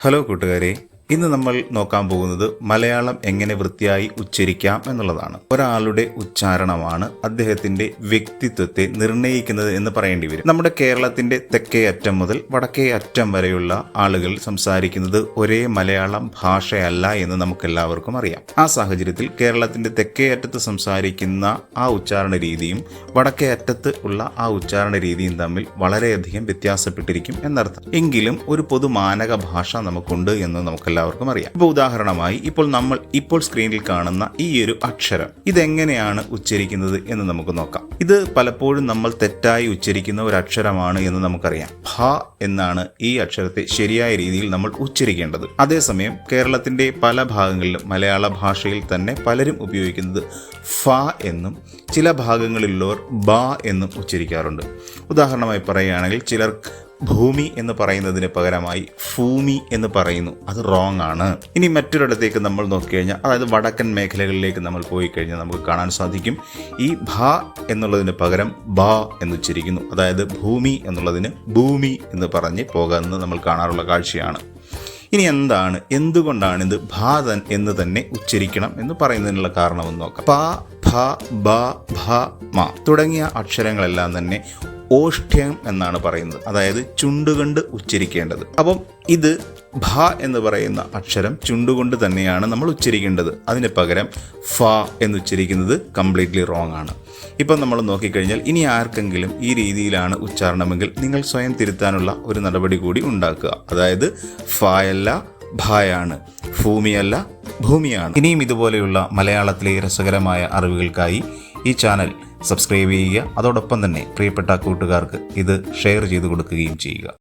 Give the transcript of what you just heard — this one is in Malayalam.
ഹലോ കൂട്ടുകാരെ. ഇന്ന് നമ്മൾ നോക്കാൻ പോകുന്നത് മലയാളം എങ്ങനെ വൃത്തിയായി ഉച്ചരിക്കാം എന്നുള്ളതാണ്. ഒരാളുടെ ഉച്ചാരണമാണ് അദ്ദേഹത്തിന്റെ വ്യക്തിത്വത്തെ നിർണയിക്കുന്നത് എന്ന് പറയേണ്ടി വരും. നമ്മുടെ കേരളത്തിന്റെ തെക്കേ അറ്റം മുതൽ വടക്കേ അറ്റം വരെയുള്ള ആളുകൾ സംസാരിക്കുന്നത് ഒരേ മലയാളം ഭാഷയല്ല എന്ന് നമുക്കെല്ലാവർക്കും അറിയാം. ആ സാഹചര്യത്തിൽ കേരളത്തിന്റെ തെക്കേ അറ്റത്ത് സംസാരിക്കുന്ന ആ ഉച്ചാരണ രീതിയും വടക്കേ അറ്റത്ത് ഉള്ള ആ ഉച്ചാരണ രീതിയും തമ്മിൽ വളരെയധികം വ്യത്യാസപ്പെട്ടിരിക്കും എന്നർത്ഥം. എങ്കിലും ഒരു പൊതു മാനക ഭാഷ നമുക്കുണ്ട് എന്ന് നമുക്കെല്ലാവർക്കും അറിയാം. ഇപ്പോൾ ഉദാഹരണമായി ഇപ്പോൾ നമ്മൾ ഇപ്പോൾ സ്ക്രീനിൽ കാണുന്ന ഈ ഒരു അക്ഷരം ഇതെങ്ങനെയാണ് ഉച്ചരിക്കുന്നത് എന്ന് നമുക്ക് നോക്കാം. ഇത് പലപ്പോഴും നമ്മൾ തെറ്റായി ഉച്ചരിക്കുന്ന ഒരു അക്ഷരമാണ് എന്ന് നമുക്കറിയാം. ഭ എന്നാണ് ഈ അക്ഷരത്തെ ശരിയായ രീതിയിൽ നമ്മൾ ഉച്ചരിക്കേണ്ടത്. അതേസമയം കേരളത്തിന്റെ പല ഭാഗങ്ങളിലും മലയാള ഭാഷയിൽ തന്നെ പലരും ഉപയോഗിക്കുന്നത് ഫ എന്നും ചില ഭാഗങ്ങളിലുള്ളവർ ബ എന്നും ഉച്ചരിക്കാറുണ്ട്. ഉദാഹരണമായി പറയുകയാണെങ്കിൽ ചിലർ ഭൂമി എന്ന് പറയുന്നതിന് പകരമായി ഭൂമി എന്ന് പറയുന്നു. അത് റോങ് ആണ്. ഇനി മറ്റൊരിടത്തേക്ക് നമ്മൾ നോക്കിക്കഴിഞ്ഞാൽ അതായത് വടക്കൻ മേഖലകളിലേക്ക് നമ്മൾ പോയി കഴിഞ്ഞാൽ നമുക്ക് കാണാൻ സാധിക്കും. ഈ ഭ എന്നുള്ളതിന് പകരം ബ എന്ന് ഉച്ചരിക്കുന്നു. അതായത് ഭൂമി എന്നുള്ളതിന് ഭൂമി എന്ന് പറഞ്ഞ് പോകുന്നത് നമ്മൾ കാണാറുള്ള കാഴ്ചയാണ്. ഇനി എന്താണ്? എന്തുകൊണ്ടാണ് ഇത് ഭാതൻ എന്ന് തന്നെ ഉച്ചരിക്കണം എന്ന് പറയുന്നതിനുള്ള കാരണമെന്ന് നോക്കാം. പ ഭ ബ ഭ മ തുടങ്ങിയ അക്ഷരങ്ങളെല്ലാം തന്നെ ഓഷ്ഠ്യം എന്നാണ് പറയുന്നത്. അതായത് ചുണ്ടുകൊണ്ട് ഉച്ചരിക്കേണ്ടത്. അപ്പം ഇത് ഭ എന്ന് പറയുന്ന അക്ഷരം ചുണ്ടുകൊണ്ട് തന്നെയാണ് നമ്മൾ ഉച്ചരിക്കേണ്ടത്. അതിന് പകരം ഫ എന്ന് ഉച്ചരിക്കുന്നത് കംപ്ലീറ്റ്ലി റോങ് ആണ്. ഇപ്പം നമ്മൾ നോക്കിക്കഴിഞ്ഞാൽ ഇനി ആർക്കെങ്കിലും ഈ രീതിയിലാണ് ഉച്ചാരണമെങ്കിൽ നിങ്ങൾ സ്വയം തിരുത്താനുള്ള ഒരു നടപടി കൂടി ഉണ്ടാക്കുക. അതായത് ഫയല്ല ഭായാണ്. ഭൂമിയല്ല ഭൂമിയാണ്. ഇനിയും ഇതുപോലെയുള്ള മലയാളത്തിലെ രസകരമായ അറിവുകൾക്കായി ഈ ചാനൽ സബ്സ്ക്രൈബ് ചെയ്യുക. അതോടൊപ്പം തന്നെ പ്രിയപ്പെട്ട കൂട്ടുകാർക്ക് ഇത് ഷെയർ ചെയ്തു കൊടുക്കുകയും ചെയ്യുക.